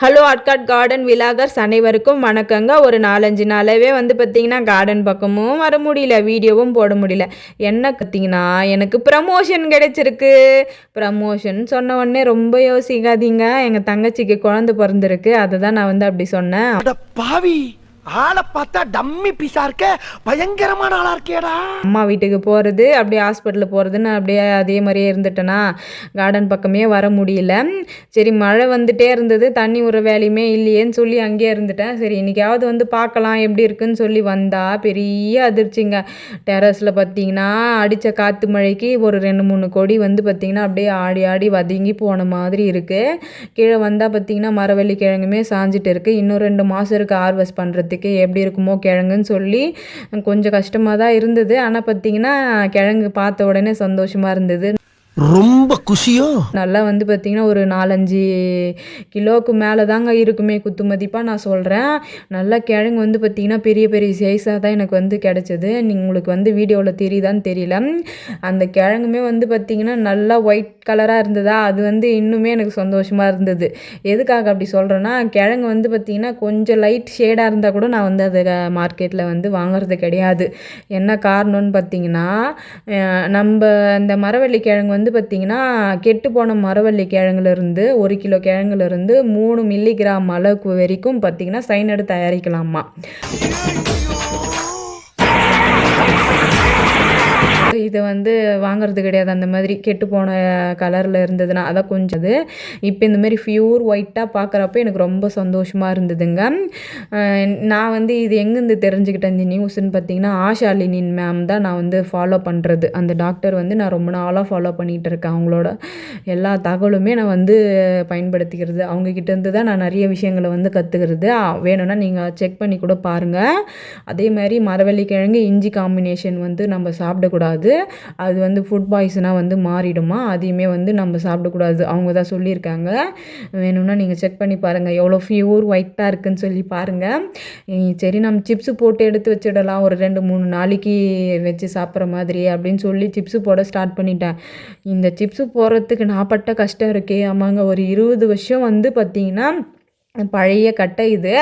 Hello ஆட்காட் garden vloggers அனைவருக்கும் வணக்கங்க. ஒரு நாலஞ்சு நாளாவே வந்து பார்த்தீங்கன்னா கார்டன் பக்கமும் வர முடியல வீடியோவும் போட முடியல. என்ன பார்த்தீங்கன்னா எனக்கு ப்ரமோஷன் கிடைச்சிருக்கு. ப்ரமோஷன் சொன்ன உடனே ரொம்ப யோசிக்காதீங்க. எங்கள் தங்கச்சிக்கு குழந்தை பிறந்திருக்கு. அதை தான் நான் வந்து அப்படி சொன்னேன். பாவி! ஆளை பார்த்தா டம்மி பீஸா இருக்க பயங்கரமான ஆளா இருக்கேடா. அம்மா வீட்டுக்கு போகிறது அப்படியே ஹாஸ்பிட்டலில் போகிறதுன்னு அப்படியே அதே மாதிரியே இருந்துட்டேனா? கார்டன் பக்கமே வர முடியல. சரி மழை வந்துட்டே இருந்தது தண்ணி ஒரு வேலையுமே இல்லையேன்னு சொல்லி அங்கேயே இருந்துட்டேன். சரி இன்றைக்காவது வந்து பார்க்கலாம் எப்படி இருக்குன்னு சொல்லி வந்தால் பெரிய அதிர்ச்சிங்க. டெரஸில் பார்த்தீங்கன்னா அடித்த காற்று மழைக்கு ஒரு ரெண்டு மூணு கொடி வந்து பார்த்திங்கன்னா அப்படியே ஆடி ஆடி வதங்கி போன மாதிரி இருக்குது கீழே வந்தால் பார்த்திங்கன்னா மரவள்ளி கிழங்குமே சாஞ்சிட்டு இருக்குது இன்னும் ரெண்டு மாதம் இருக்குது ஹார்வெஸ்ட் பண்ணுறதுக்கு எப்படி இருக்குமோ கிழங்குன்னு சொல்லி கொஞ்சம் கஷ்டமாக தான் இருந்தது. ஆனால் பார்த்திங்கன்னா கிழங்கு பார்த்த உடனே சந்தோஷமாக இருந்தது. ரொம்ப குஷியோ? நல்லா வந்து பார்த்திங்கன்னா ஒரு நாலஞ்சு கிலோவுக்கு மேலே தாங்க இருக்குமே குத்து மதிப்பாக நான் சொல்கிறேன் நல்லா கிழங்கு வந்து பார்த்திங்கன்னா பெரிய பெரிய சைஸாக தான் எனக்கு வந்து கிடச்சிது. நீ- உங்களுக்கு வந்து வீடியோவில் தெரியுதான்னு தெரியல. அந்த கிழங்குமே வந்து பார்த்திங்கன்னா நல்லா ஒயிட் கலராக இருந்ததா? அது வந்து இன்னுமே எனக்கு சந்தோஷமாக இருந்தது. எதுக்காக அப்படி சொல்கிறேன்னா கிழங்கு வந்து பார்த்திங்கன்னா கொஞ்சம் லைட் ஷேடாக இருந்தால் கூட நான் வந்து அதை மார்க்கெட்டில் வந்து வாங்குறது கிடையாது. என்ன காரணம்னு பார்த்தீங்கன்னா நம்ம அந்த மரவள்ளி கிழங்கு வந்து பார்த்திங்கன்னா கெட்டு போன மரவள்ளி கிழங்குலேருந்து ஒரு கிலோ கிழங்குலேருந்து மூணு மில்லிகிராம் அளவுக்கு வரைக்கும் பார்த்திங்கன்னா சைனடு தயாரிக்கலாமா? இதை வந்து வாங்குறது கிடையாது. அந்த மாதிரி கெட்டு போன கலரில் இருந்ததுன்னா அதான் கொஞ்சம் அது. இப்போ இந்த மாதிரி ஃபியூர் ஒயிட்டாக பார்க்குறப்ப எனக்கு ரொம்ப சந்தோஷமாக இருந்ததுங்க. நான் வந்து இது எங்கேருந்து தெரிஞ்சுக்கிட்டேன் இந்த நியூஸ்ன்னு பார்த்தீங்கன்னா ஆஷாலினின் மேம் தான் நான் வந்து ஃபாலோ பண்ணுறது அந்த டாக்டர் வந்து நான் ரொம்ப நாளாக ஃபாலோ பண்ணிகிட்டு இருக்கேன். அவங்களோட எல்லா தகவலுமே நான் வந்து பயன்படுத்திக்கிறது. அவங்கக்கிட்டேருந்து தான் நான் நிறைய விஷயங்களை வந்து கற்றுக்கிறது வேணும்னா நீங்கள் செக் பண்ணி கூட பாருங்கள் அதே மாதிரி மரவள்ளி கிழங்கு இஞ்சி காம்பினேஷன் வந்து நம்ம சாப்பிடக்கூடாது. அது வந்து ஃபுட் பாய்சனாக வந்து மாறிடுமா? அதையுமே வந்து நம்ம சாப்பிடக்கூடாது. அவங்க தான் சொல்லியிருக்காங்க. வேணும்னா நீங்கள் செக் பண்ணி பாருங்கள் எவ்வளோ ஃபியூர் ஒயிட்டாக இருக்குன்னு சொல்லி பாருங்கள் சரி நம்ம சிப்ஸு போட்டு எடுத்து வச்சிடலாம். ஒரு ரெண்டு மூணு நாளைக்கு வச்சு சாப்பிட்ற மாதிரி அப்படின்னு சொல்லி சிப்ஸு போட ஸ்டார்ட் பண்ணிட்டேன். இந்த சிப்ஸு போடுறதுக்கு நான் பட்ட கஷ்டம் இருக்கே. ஆமாங்க ஒரு இருபது வருஷம் வந்து பார்த்திங்கன்னா பழைய கட்டை இது.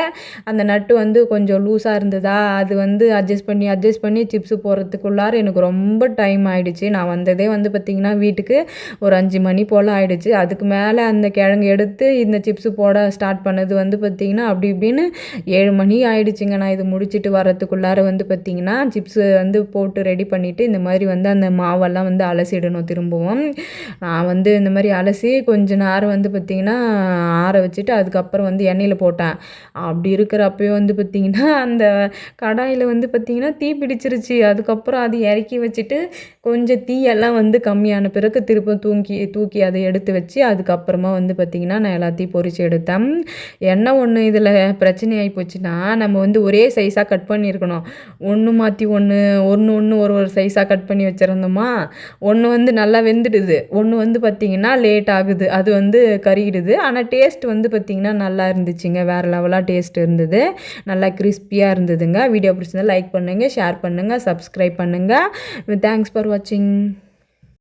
அந்த நட்டு வந்து கொஞ்சம் லூஸாக இருந்ததா? அது வந்து அட்ஜஸ்ட் பண்ணி அட்ஜஸ்ட் பண்ணி சிப்ஸு போடுறதுக்குள்ளார எனக்கு ரொம்ப டைம் ஆகிடுச்சு நான் வந்ததே வந்து பார்த்திங்கன்னா வீட்டுக்கு ஒரு அஞ்சு மணி போல் ஆகிடுச்சு அதுக்கு மேலே அந்த கிழங்கு எடுத்து இந்த சிப்ஸு போட ஸ்டார்ட் பண்ணது வந்து பார்த்திங்கன்னா அப்படி இப்படின்னு ஏழு மணி ஆகிடுச்சிங்க நான் இது முடிச்சிட்டு வரத்துக்குள்ளார வந்து பார்த்திங்கன்னா சிப்ஸு வந்து போட்டு ரெடி பண்ணிவிட்டு இந்த மாதிரி வந்து அந்த மாவெல்லாம் வந்து அலசிடணும் திரும்பவும். நான் வந்து இந்த மாதிரி அலசி கொஞ்ச நேரம் வந்து பார்த்திங்கன்னா ஆற வச்சுட்டு அதுக்கப்புறம் வந்து எண்ணெயில் போட்டேன். அப்படி இருக்கிறப்பயே வந்து பார்த்திங்கன்னா அந்த கடாயில் வந்து பார்த்திங்கன்னா தீ பிடிச்சிருச்சு. அதுக்கப்புறம் அது இறக்கி வச்சுட்டு கொஞ்சம் தீயெல்லாம் வந்து கம்மியான பிறகு திருப்ப தூக்கி தூக்கி அதை எடுத்து வச்சு அதுக்கப்புறமா வந்து பார்த்திங்கன்னா நான் எல்லாத்தையும் பொறிச்சு எடுத்தேன். என்ன ஒன்று இதில் பிரச்சனை ஆகி போச்சுன்னா நம்ம வந்து ஒரே சைஸாக கட் பண்ணியிருக்கணும். ஒன்று மாற்றி ஒன்று ஒன்று ஒன்று ஒரு ஒரு சைஸாக கட் பண்ணி வச்சுருந்தோமா ஒன்று வந்து நல்லா வெந்துடுது. ஒன்று வந்து பார்த்திங்கன்னா லேட் ஆகுது. அது வந்து கருகிடுது. ஆனால் டேஸ்ட் வந்து பார்த்திங்கன்னா நல்லா இருந்துச்சுங்க. வேறு லெவலாக டேஸ்ட் இருந்தது. நல்லா கிறிஸ்பியாக இருந்ததுங்க. வீடியோ பிடிச்சிருந்தா லைக் பண்ணுங்கள் ஷேர் பண்ணுங்கள் சப்ஸ்கிரைப் பண்ணுங்கள் தேங்க்ஸ் ஃபார் வாட்சிங்